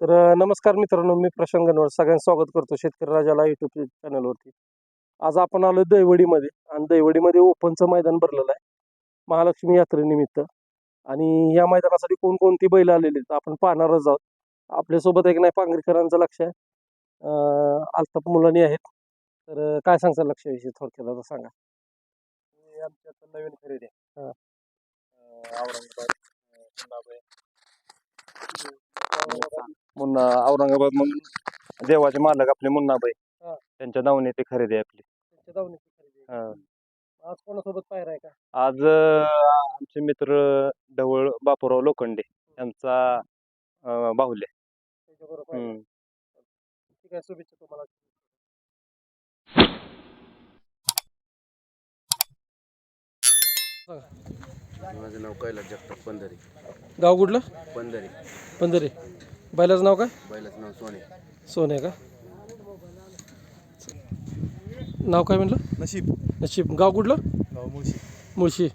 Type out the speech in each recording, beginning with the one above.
तर नमस्कार मित्रांनो मी प्रशांत गणवड सगळ्यांचं स्वागत करतो शेतकरी राजाला युट्यूब चॅनलवरती आज आपण आलो दैवडीमध्ये आणि दैवडीमध्ये ओपनचं मैदान भरलेलं आहे महालक्ष्मी यात्रेनिमित्त. आणि या मैदानासाठी कोणकोणती बैल आलेली आहेत आपण पाहणारच आहोत. आपल्यासोबत एक नाही पांगरीकरांचं लक्ष आहे. अं, अल्ताप मुलांनी आहेत. तर काय सांगता लक्षाविषयी थोडक्यात आता सांगा. आमच्यात नवीन खरेदी आहे. औरंगाबाद मुन्ना औरंगाबाद म्हणून देवाचे मालक आपले मुन्नाबाई हा. त्यांच्या नावाने ते खरेदी आहे आपली त्यांच्या दावणीची खरेदी आहे. हा. आज कोणासोबत पायरा आहे का आज अं, आमचे मित्र ढवळ बापूराव लोखंडे यांचा अं, बाहुले त्याच्याबरोबर पायरा आहे. हम्म. ठीक आहे शुभेच्छा तुम्हाला माझं नाव कैलास जगताप पंधरी गाव कुठलं पंधरी पंधरे बैलाचं नाव काय? बैलाचं नाव सोने. सोने का? नाव काय म्हटलं नशीब. नशीब. गाव कुठलं? गाव मुळशी. मुळशी.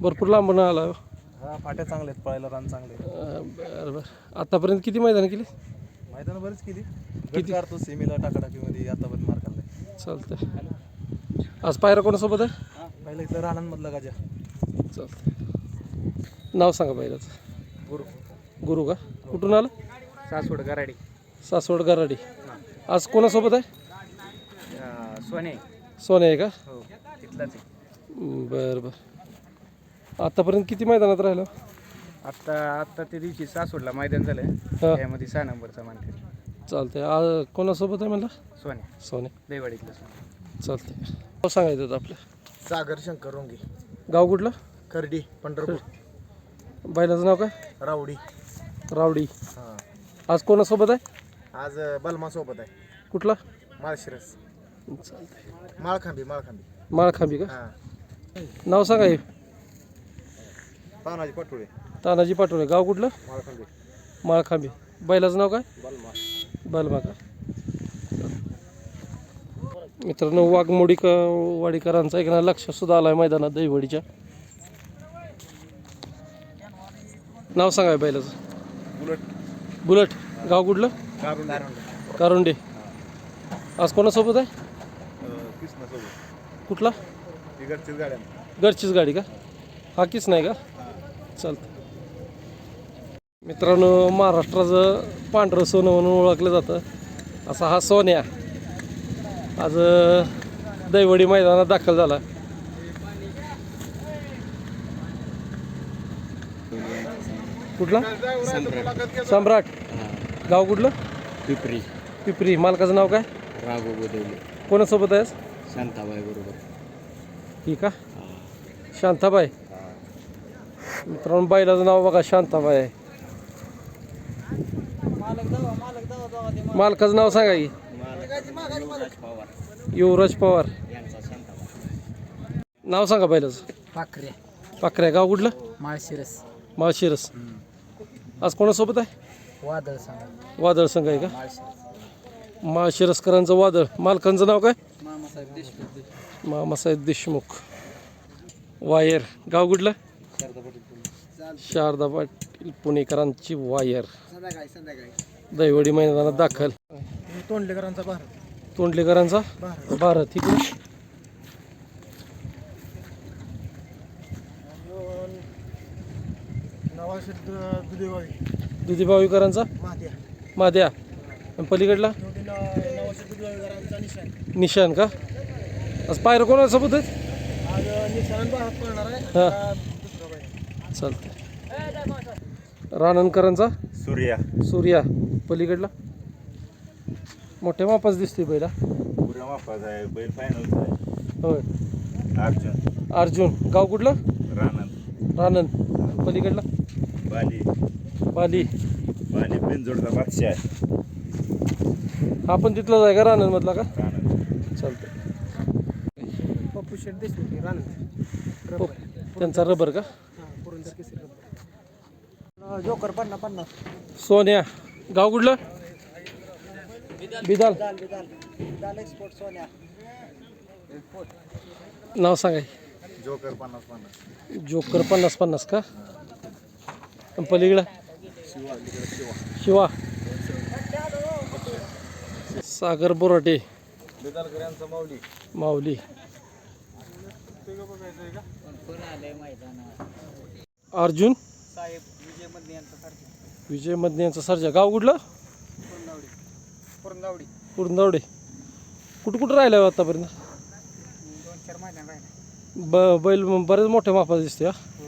भरपूर लांबून आला. हो. फाट्या चांगले आहेत पळायला रान चांगले अं, बरं बरं. आतापर्यंत किती मैदानं केली? मैदान बरीच केली. किती? काढतो सेमीला टाकाटाकीमध्ये आतापर्यंत मार काढलाय चालतंय. आज पायरा कोणासोबत आहे? पहिला इथं रानांमधला गाजा. चालतंय. नाव सांगा बैलाचं गुरु. गुरु का? कुठून आलं? सासवड गराडी. सासवड गराडी. आज कोणासोबत आहे? सोने. सोने आहे का? हो तिथलाच आहे. बरं बरं. आतापर्यंत किती मैदानात राहिलं? आत्ता आत्ता त्या दिवशी सासवडला मैदान झालं. हा. त्यामध्ये सहा नंबरचा मानकरी. चालतंय. आ कोणासोबत आहे म्हणलं? सोने. सोने. दैवाडीतलं सोने. चालतंय. नाव सांगायचं होतं आपलं. सागर शंकर रोंगे. गाव कुठलं? करडी पंढरपूर. बैलाचं नाव काय? रावडी. रावडी. हां. आज कोणासोबत आहे? आज बलमा सोबत आहे. कुठला? माळशिरस. माळखांबी माळखांबी. माळखांबी का? हां. नाव सांगा हे. तानाजी पटोळे. तानाजी पाटोळे. गाव कुठलं? माळखांबी. माळखांबी. बैलाचं नाव काय? बलमा. बलमा का? मित्रांनो वाघमोडी क वाडीकरांचा एक ना लक्ष सुद्धा आलाय मैदानात दहीवडीच्या. नाव सांगा बैलाचं. बुलट बुलट गाव कुठलं? कारुंडे. आज कोणासोबत आहे? कुठला? घरचीच गाडी का? हा किस नाही का? चालतं मित्रांनो महाराष्ट्राचं पांढरं सोनं म्हणून ओळखलं जातं. असा हा सोन्या. आज दैवडी मैदानात दाखल झाला. कुठला? सम्राट. गाव कुठलं? पिपरी. पिपरी. मालकाचं नाव काय? राघो गोदवले कोणासोबत आहे शांताबाई बरोबर. ही. का शांताबाई मित्रांनो बैलाचं नाव बघा शांताबाई. आहे मालकाचं नाव सांगा की. युवराज पवार. नाव सांगा बैलाचं पाखरे. पाखऱ्या गाव कुठलं? माळशिरस. माळशिरस. आज कोणासोबत आहे? वादळ सांगा. वादळ संघ आहे का? माळशिरस. माळशिरसकरांचं वादळ. मालकांचं नाव काय? मामासाहेब देशमुख. मामासाहेब देशमुख. वायर. गाव कुठलं? शारदा पाटील पुणेकरांची वायर. संध्याकाळी संध्याकाळी. दैवडी मैदानात दाखल. तोंडलेकरांचा भारत. तोंडलेकरांचा? भारत. दुधीभावीकरांचा महाद्या माद्या. आणि पलीकडला? नवाशे दुधेगावीकरांचा निशाण निशान. का? आज पायरं कोणासोबत आहेत? आज निशाण भारत पळणार आहे. हां. दुसरा बाई चालतंय. राणनकरांचा सूर्या. सूर्या. पलीकडला? मोठ्या मापाच दिसतोय पहिला पुऱ्या मापाचा आहे. बैल आहे. होय. अर्जुन. अर्जुन. गाव कुठलं? रानन. रानन. पलीकडला? बाली बाली बाली बिनजोडचा बादशाह आहे. हा पण तिथलाच आहे का राननमधला का? रानन. चालतंय. पप्पू शेठ देशमुख हो त्यांचा रबर का? पुरंदर केसरी रबर. जोकर पन्ना पन्नास. सोन्या. गाव कुठलं? बिदाल. दाल दाल दाल एक्सपोर्ट सोन्या. नाव सांगाय. जोकर पन्नास पन्नास. जोकर पन्नास पन्नास का? आणि पलीकडं? शिवा. सागर बोराटे. माऊली. माऊली अर्जुन? विजय मदने यांचा सर्जा. गाव कुठलं? कुरुंदावडे. कुठं कुठं राहिलं आतापर्यंत? ब बैल बरेच मोठ्या मापाचा दिसते हा? हो.